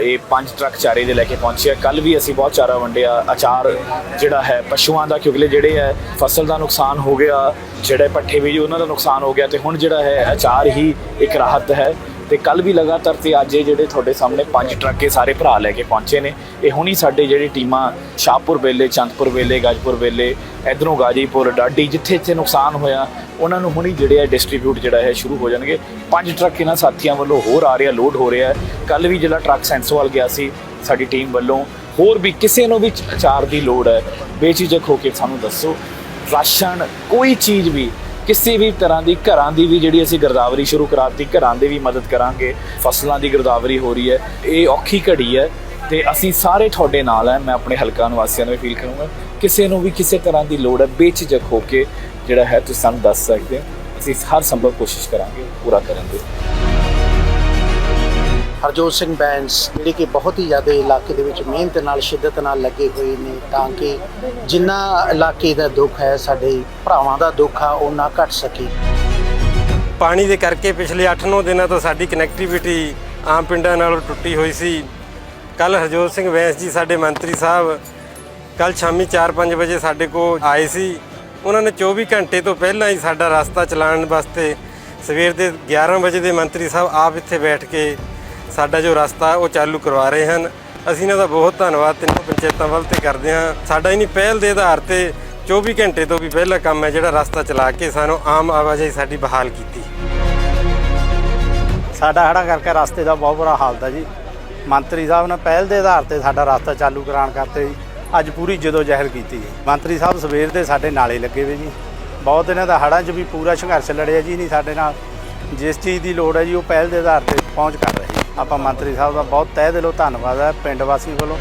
ਇਹ ਪੰਜ ਟਰੱਕ ਚਾਰੇ ਦੇ ਲੈ ਕੇ ਪਹੁੰਚੇ ਆ। ਕੱਲ ਵੀ ਅਸੀਂ ਬਹੁਤ ਚਾਰਾ ਵੰਡਿਆ। ਅਚਾਰ ਜਿਹੜਾ ਹੈ, ਪਸ਼ੂਆਂ ਦਾ, ਕਿਉਂਕਿ ਜਿਹੜੇ ਹੈ, ਫਸਲ ਦਾ ਨੁਕਸਾਨ ਹੋ ਗਿਆ, ਜਿਹੜੇ ਪੱਠੇ ਵੀ ਉਹਨਾਂ ਦਾ ਨੁਕਸਾਨ ਹੋ ਗਿਆ ਤੇ ਹੁਣ ਜਿਹੜਾ ਹੈ, ਅਚਾਰ ਹੀ ਇੱਕ ਰਾਹਤ ਹੈ। ਤੇ ਕੱਲ ਵੀ ਲਗਾਤਾਰ ਤੇ ਅੱਜ ਇਹ ਜਿਹੜੇ ਤੁਹਾਡੇ ਸਾਹਮਣੇ ਪੰਜ ਟਰੱਕ ਇਹ ਸਾਰੇ ਭਰਾ ਲੈ ਕੇ ਪਹੁੰਚੇ ਨੇ। ਇਹ ਹੁਣੀ ਸਾਡੇ ਜਿਹੜੀ ਟੀਮਾਂ, ਸ਼ਾਹਪੁਰ ਵੇਲੇ, ਚੰਦਪੁਰ ਵੇਲੇ, ਗਾਜਪੁਰ ਵੇਲੇ, ਇਧਰੋਂ ਗਾਜੀਪੁਰ ਡਾਡੀ ਜਿੱਥੇ ਜਿੱਥੇ ਨੁਕਸਾਨ ਹੋਇਆ ਉਹਨਾਂ ਨੂੰ ਹੁਣੀ ਜਿਹੜੇ ਹੈ ਡਿਸਟ੍ਰੀਬਿਊਟ ਜਿਹੜਾ ਹੈ ਸ਼ੁਰੂ ਹੋ ਜਾਣਗੇ। ਪੰਜ ਟਰੱਕ ਇਹਨਾਂ ਸਾਥੀਆਂ ਵੱਲੋਂ ਹੋਰ ਆ ਰਿਹਾ ਲੋਡ ਹੋ ਰਿਹਾ ਕੱਲ ਵੀ ਜਿਹੜਾ ਟਰੱਕ ਸੈਂਸੋਵਾਲ ਗਿਆ ਸੀ, ਸਾਡੀ ਟੀਮ ਵੱਲੋਂ। ਹੋਰ ਵੀ ਕਿਸੇ ਨੂੰ ਵੀ ਅਚਾਰ ਦੀ ਲੋੜ ਹੈ। ਬੇਝਿਜਕ ਹੋ ਕੇ ਸਾਨੂੰ ਦੱਸੋ, ਰਾਸ਼ਨ ਕੋਈ ਚੀਜ਼ ਵੀ, ਕਿਸੇ ਵੀ ਤਰ੍ਹਾਂ ਦੀ, ਘਰਾਂ ਦੀ ਵੀ ਜਿਹੜੀ ਅਸੀਂ ਗਿਰਦਾਵਰੀ ਸ਼ੁਰੂ ਕਰਾਤੀ, ਘਰਾਂ ਦੇ ਵੀ ਮਦਦ ਕਰਾਂਗੇ। ਫਸਲਾਂ ਦੀ ਗਿਰਦਾਵਰੀ ਹੋ ਰਹੀ ਹੈ। ਇਹ ਔਖੀ ਘੜੀ ਹੈ। ਤੇ ਅਸੀਂ ਸਾਰੇ ਤੁਹਾਡੇ ਨਾਲ ਹੈ। ਮੈਂ ਆਪਣੇ ਹਲਕਾ ਨਿਵਾਸੀਆਂ ਨੂੰ ਵੀ ਫੀਲ ਕਰੂੰਗਾ। ਕਿਸੇ ਨੂੰ ਵੀ ਕਿਸੇ ਤਰ੍ਹਾਂ ਦੀ ਲੋੜ ਹੈ ਬੇਝਿਜਕ ਹੋ ਕੇ ਜਿਹੜਾ ਹੈ ਤੁਸੀਂ ਸਾਨੂੰ ਦੱਸ ਸਕਦੇ ਹੋ। ਅਸੀਂ ਹਰ ਸੰਭਵ ਕੋਸ਼ਿਸ਼ ਕਰਾਂਗੇ ਪੂਰਾ ਕਰਨ ਦੀ ਹਰਜੋਤ ਸਿੰਘ ਬੈਂਸ ਜਿਹੜੇ ਕਿ ਬਹੁਤ ਹੀ ਜ਼ਿਆਦਾ ਇਲਾਕੇ ਦੇ ਵਿੱਚ ਮਿਹਨਤ ਨਾਲ ਸ਼ਿੱਦਤ ਨਾਲ ਲੱਗੇ ਹੋਏ ਨੇ ਤਾਂ ਕਿ ਜਿੰਨਾ ਇਲਾਕੇ ਦਾ ਦੁੱਖ ਹੈ ਸਾਡੇ ਭਰਾਵਾਂ ਦਾ ਦੁੱਖ ਆ ਉਹ ਨਾ ਘਟ ਸਕੇ। ਪਾਣੀ ਦੇ ਕਰਕੇ ਪਿਛਲੇ 8-9 ਦਿਨਾਂ ਤੋਂ ਸਾਡੀ ਕਨੈਕਟੀਵਿਟੀ ਆਮ ਪਿੰਡਾਂ ਨਾਲੋਂ ਟੁੱਟੀ ਹੋਈ ਸੀ। ਕੱਲ ਹਰਜੋਤ ਸਿੰਘ ਵੈਸ ਜੀ ਸਾਡੇ ਮੰਤਰੀ ਸਾਹਿਬ ਕੱਲ ਸ਼ਾਮੀ 4-5 ਵਜੇ ਸਾਡੇ ਕੋਲ ਆਏ ਸੀ। ਉਹਨਾਂ ਨੇ 24 ਘੰਟੇ ਤੋਂ ਪਹਿਲਾਂ ਹੀ ਸਾਡਾ ਰਸਤਾ ਚਲਾਉਣ ਵਾਸਤੇ ਸਵੇਰ ਦੇ 11 ਵਜੇ ਦੇ ਮੰਤਰੀ ਸਾਹਿਬ ਆਪ ਇੱਥੇ ਬੈਠ ਕੇ ਸਾਡਾ ਜੋ ਰਸਤਾ ਉਹ ਚਾਲੂ ਕਰਵਾ ਰਹੇ ਹਨ। ਅਸੀਂ ਇਹਨਾਂ ਦਾ ਬਹੁਤ ਧੰਨਵਾਦ ਤਿੰਨੋਂ ਪੰਚਾਇਤਾਂ ਵੱਲ ਤੇ ਕਰਦੇ ਹਾਂ। ਸਾਡਾ ਇਨੀ ਪਹਿਲ ਦੇ ਆਧਾਰ ਤੇ 24 ਘੰਟੇ ਤੋਂ ਵੀ ਪਹਿਲਾ ਕੰਮ ਹੈ ਜਿਹੜਾ ਰਸਤਾ ਚਲਾ ਕੇ ਸਾਨੂੰ ਆਮ ਆਵਾਜਾਈ ਸਾਡੀ ਬਹਾਲ ਕੀਤੀ। ਸਾਡਾ ਹੜਾ ਕਰਕੇ ਰਸਤੇ ਦਾ ਬਹੁਤ ਬੁਰਾ ਹਾਲ ਹੈ ਜੀ। ਮੰਤਰੀ ਸਾਹਿਬ ਨੇ ਪਹਿਲ ਦੇ ਆਧਾਰ ਤੇ ਸਾਡਾ ਰਸਤਾ ਚਾਲੂ ਕਰਾਉਣ ਕਰਤੇ ਜੀ, ਅੱਜ ਪੂਰੀ ਜਦੋਂ ਜ਼ਹਿਰ ਕੀਤੀ ਜੀ। ਮੰਤਰੀ ਸਾਹਿਬ ਸਵੇਰ ਦੇ ਸਾਡੇ ਨਾਲੇ ਲੱਗੇ ਹੋਏ ਜੀ। ਬਹੁਤ ਇਹਨਾਂ ਦਾ ਹੜਾਂ 'ਚ ਵੀ ਪੂਰਾ ਸੰਘਰਸ਼ ਲੜਿਆ ਜੀ, ਨਹੀਂ ਸਾਡੇ ਨਾਲ। ਜਿਸ ਚੀਜ਼ ਦੀ ਲੋੜ ਹੈ ਜੀ, ਉਹ ਪਹਿਲ ਦੇ ਆਧਾਰ ਤੇ ਪਹੁੰਚ ਕਰ ਰਹੇ ਆਪਾਂ ਮੰਤਰੀ ਸਾਹਿਬ ਦਾ ਬਹੁਤ ਤਹਿ ਦਿਲੋਂ ਧੰਨਵਾਦ ਹੈ, ਪਿੰਡ ਵਾਸੀਆਂ ਵੱਲੋਂ।